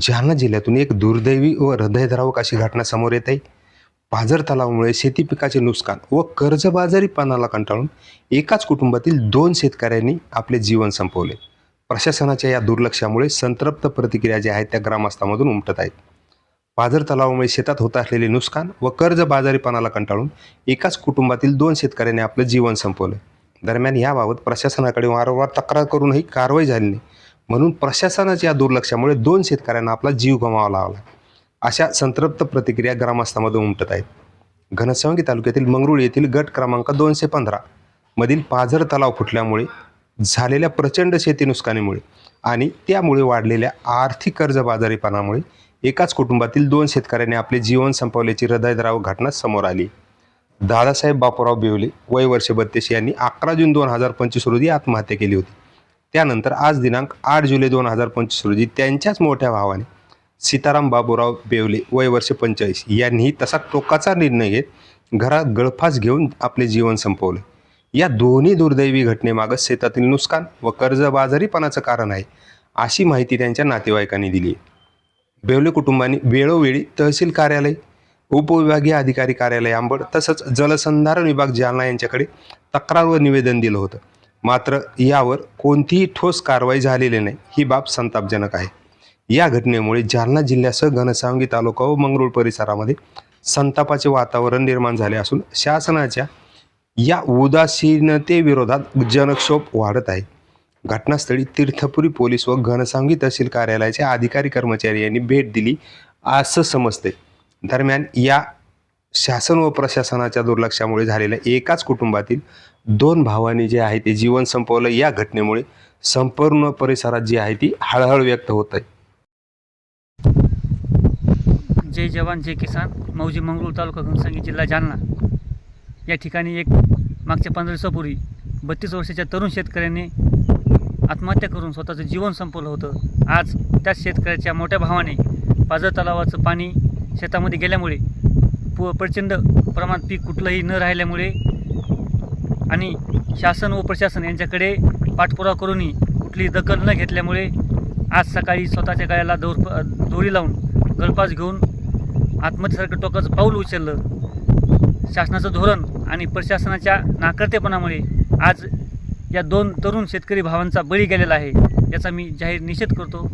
जालना जिल्ह्यातून एक दुर्दैवी व हृदयद्रावक अशी घटना समोर येत आहे. पाझर तलावामुळे शेती पिकाचे नुकसान व कर्जबाजारीपणाला कंटाळून एकाच कुटुंबातील दोन शेतकऱ्यांनी आपले जीवन संपवले. प्रशासनाच्या या दुर्लक्षामुळे संतृप्त प्रतिक्रिया ज्या आहेत त्या ग्रामस्थांमधून उमटत आहेत. पाझर तलावामुळे शेतात होत असलेले नुकसान व कर्जबाजारीपणाला कंटाळून एकाच कुटुंबातील दोन शेतकऱ्यांनी आपलं जीवन संपवलं. दरम्यान याबाबत प्रशासनाकडे वारंवार तक्रार करूनही कारवाई झाली नाही. म्हणून प्रशासनाच्या या दुर्लक्षामुळे दोन शेतकऱ्यांना आपला जीव गमावा लागला. अशा संतृप्त प्रतिक्रिया ग्रामस्थांमध्ये उमटत आहेत. घनसावंगी तालुक्यातील मंगरुळ येथील गट क्रमांक दोनशे पंधरा मधील पाझर तलाव फुटल्यामुळे झालेल्या प्रचंड शेती नुकसानीमुळे आणि त्यामुळे वाढलेल्या आर्थिक कर्जबाजारीपणामुळे एकाच कुटुंबातील दोन शेतकऱ्यांनी आपले जीवन संपवल्याची हृदयद्रावक घटना समोर आली. दादासाहेब बापूराव बेवले वय वर्ष बत्तीस यांनी अकरा जून दोन हजार पंचवीस रोजी आत्महत्या केली होती. त्यानंतर आज दिनांक आठ जुलै दोन हजार पंचवीस रोजी त्यांच्याच मोठ्या भावाने सीताराम बाबूराव बेवले वय वर्ष पंचेचाळीस यांनीही तसा टोकाचा निर्णय घेत घरात गळफास घेऊन आपले जीवन संपवले. या दोन्ही दुर्दैवी घटनेमागं शेतातील नुकसान व कर्जबाजारीपणाचं कारण आहे अशी माहिती त्यांच्या नातेवाईकांनी दिली आहे. बेवले कुटुंबांनी वेळोवेळी तहसील कार्यालय उपविभागीय अधिकारी कार्यालय आंबड तसंच जलसंधारण विभाग जालना यांच्याकडे तक्रार व निवेदन दिलं होतं. मात्र यावर कोणतीही ठोस कारवाई झालेली नाही. ही बाब संतापजनक आहे. या घटनेमुळे जालना जिल्ह्यासह घनसावंगी तालुका व मंगरुळ परिसरामध्ये संतापाचे वातावरण निर्माण झाले असून शासनाच्या या उदासीनतेविरोधात जनक्षोभ वाढत आहे. घटनास्थळी तीर्थपुरी पोलीस व घनसावंगी तहसील कार्यालयाचे अधिकारी कर्मचारी यांनी भेट दिली असं समजते. दरम्यान या शासन व प्रशासनाच्या दुर्लक्षामुळे झालेल्या एकाच कुटुंबातील दोन भावांनी जे आहे ते जीवन संपवलं या घटनेमुळे संपूर्ण परिसरात जी आहे ती हळहळ व्यक्त होत आहे. जय जवान जय किसान. मौजी मंगरूळ तालुका घनसंगी जिल्हा जालना. या ठिकाणी एक मागच्या पंधरा दिवसापूर्वी बत्तीस वर्षाच्या तरुण शेतकऱ्याने आत्महत्या करून स्वतःचं जीवन संपवलं होतं. आज त्याच शेतकऱ्याच्या मोठ्या भावाने पाझर तलावाचं पाणी शेतामध्ये गेल्यामुळे पु प्रचंड प्रमाणात पीक कुठलंही न राहिल्यामुळे आणि शासन व प्रशासन यांच्याकडे पाठपुरावा करूनही कुठली दखल न घेतल्यामुळे आज सकाळी स्वतःच्या गळ्याला दोर दोरी लावून गळपास घेऊन आत्महत्येसारखं टोकाचं पाऊल उचललं. शासनाचं धोरण आणि प्रशासनाच्या नाकर्तेपणामुळे आज या दोन तरुण शेतकरी भावांचा बळी गेलेला आहे याचा मी जाहीर निषेध करतो.